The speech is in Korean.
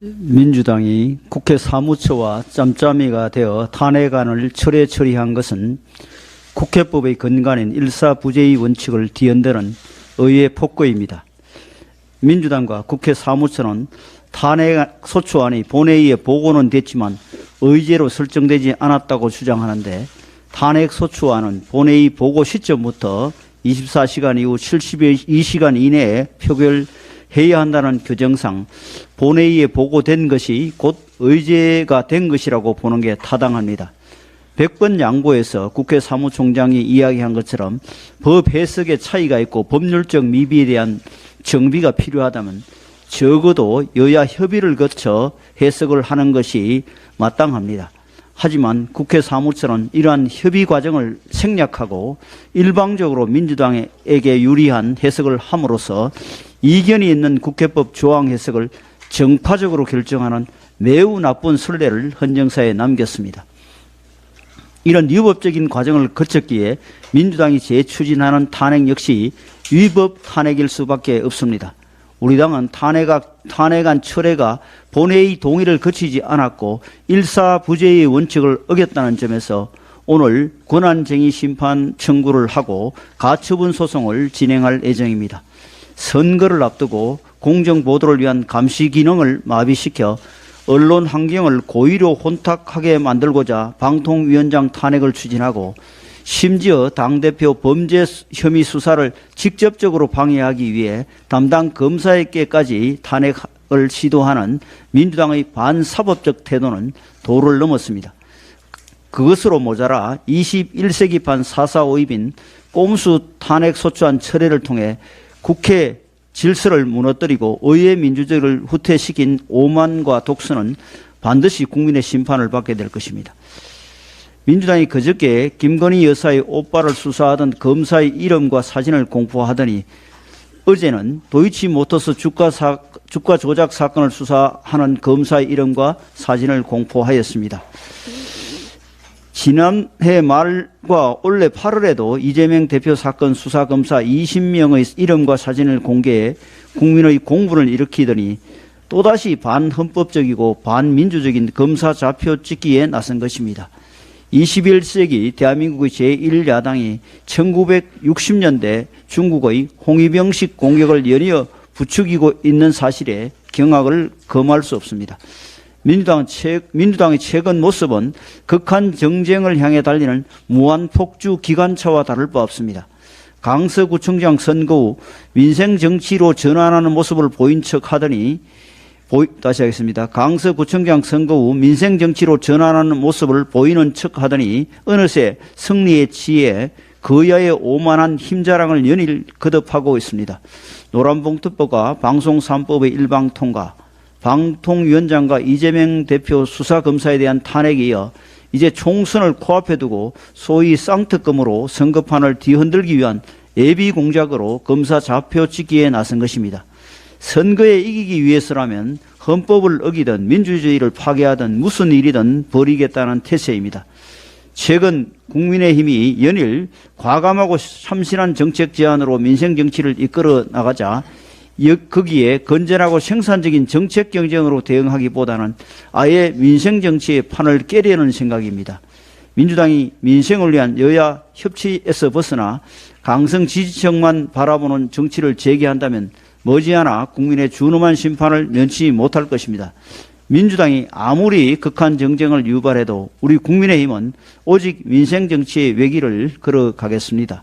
민주당이 국회 사무처와 짬짬이가 되어 탄핵안을 철회 처리한 것은 국회법의 근간인 일사부재의 원칙을 뒤흔드는 의회 폭거입니다. 민주당과 국회 사무처는 탄핵 소추안이 본회의에 보고는 됐지만 의제로 설정되지 않았다고 주장하는데 탄핵 소추안은 본회의 보고 시점부터 24시간 이후 72시간 이내에 표결 해야 한다는 규정상 본회의에 보고된 것이 곧 의제가 된 것이라고 보는 게 타당합니다. 100번 양보해서 국회 사무총장이 이야기한 것처럼 법 해석에 차이가 있고 법률적 미비에 대한 정비가 필요하다면 적어도 여야 협의를 거쳐 해석을 하는 것이 마땅합니다. 하지만 국회 사무처는 이러한 협의 과정을 생략하고 일방적으로 민주당에게 유리한 해석을 함으로써 이견이 있는 국회법 조항 해석을 정파적으로 결정하는 매우 나쁜 선례를 헌정사에 남겼습니다. 이런 위법적인 과정을 거쳤기에 민주당이 재추진하는 탄핵 역시 위법 탄핵일 수밖에 없습니다. 우리 당은 탄핵안, 탄핵안 철회가 본회의 동의를 거치지 않았고 일사부재의 원칙을 어겼다는 점에서 오늘 권한쟁의 심판 청구를 하고 가처분 소송을 진행할 예정입니다. 선거를 앞두고 공정 보도를 위한 감시 기능을 마비시켜 언론 환경을 고의로 혼탁하게 만들고자 방통위원장 탄핵을 추진하고 심지어 당대표 범죄 혐의 수사를 직접적으로 방해하기 위해 담당 검사에게까지 탄핵을 시도하는 민주당의 반사법적 태도는 도를 넘었습니다. 그것으로 모자라 21세기판 사사오입인 꼼수 탄핵 소추안 철회를 통해 국회 질서를 무너뜨리고 의회 민주주의를 후퇴시킨 오만과 독선은 반드시 국민의 심판을 받게 될 것입니다. 민주당이 그저께 김건희 여사의 오빠를 수사하던 검사의 이름과 사진을 공포하더니 어제는 도이치모터스 주가, 사, 주가 조작 사건을 수사하는 검사의 이름과 사진을 공포하였습니다. 지난해 말과 올해 8월에도 이재명 대표 사건 수사검사 20명의 이름과 사진을 공개해 국민의 공분을 일으키더니 또다시 반헌법적이고 반민주적인 검사 좌표 찍기에 나선 것입니다. 21세기 대한민국의 제1야당이 1960년대 중국의 홍위병식 공격을 연이어 부추기고 있는 사실에 경악을 금할 수 없습니다. 민주당 최, 민주당의 최근 모습은 극한 정쟁을 향해 달리는 무한 폭주 기관차와 다를 바 없습니다. 강서구청장 선거 후 민생 정치로 전환하는 모습을 보인 척 하더니 보이, 다시 하겠습니다. 강서구청장 선거 후 민생 정치로 전환하는 모습을 보이는 척 하더니 어느새 승리에 취해 거야의 오만한 힘자랑을 연일 거듭하고 있습니다. 노란봉투법과 방송 3법의 일방 통과, 방통위원장과 이재명 대표 수사검사에 대한 탄핵에 이어 이제 총선을 코앞에 두고 소위 쌍특검으로 선거판을 뒤흔들기 위한 예비 공작으로 검사 좌표 찍기에 나선 것입니다. 선거에 이기기 위해서라면 헌법을 어기든 민주주의를 파괴하든 무슨 일이든 벌이겠다는 태세입니다. 최근 국민의힘이 연일 과감하고 참신한 정책 제안으로 민생 정치를 이끌어 나가자 거기에 건전하고 생산적인 정책 경쟁으로 대응하기보다는 아예 민생 정치의 판을 깨려는 생각입니다. 민주당이 민생을 위한 여야 협치에서 벗어나 강성 지지층만 바라보는 정치를 재개한다면 머지않아 국민의 준엄한 심판을 면치 못할 것입니다. 민주당이 아무리 극한 정쟁을 유발해도 우리 국민의힘은 오직 민생 정치의 외길을 걸어가겠습니다.